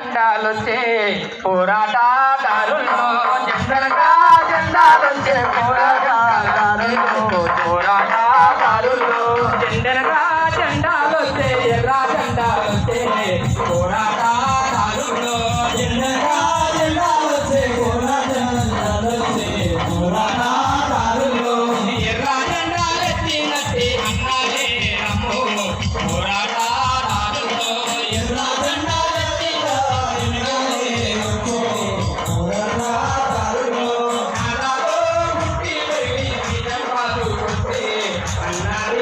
జెండాలొచ్చే పోరాటదారుల్లో జెండలుగా జెండాలొచ్చే పోరాటదారుల్లో పోరాటదారుల్లో జెండలుగా జెండాలొచ్చే ఎర్ర జెండాలొచ్చే పోరాటదారుల్లో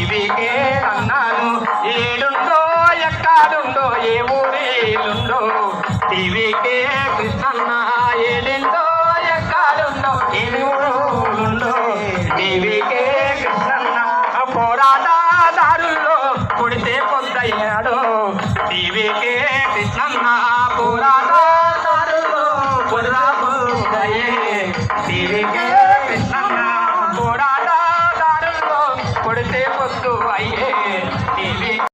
ఇవికే అన్నాను. ఏడుండో ఎక్కడుండో ఏ ఊరిలుండో ఇవికే కృష్ణన్న ఏడిండో ఎక్కడుండో ఏ ఊరులుండో ఇవికే కృష్ణన్న పోరాటదారుల్లో కొడితే పొందయ్యాడో. ఇవికే కృష్ణన్న పోరాటదారుల్లో పొందయ్యే. ఇవికే కృష్ణన్న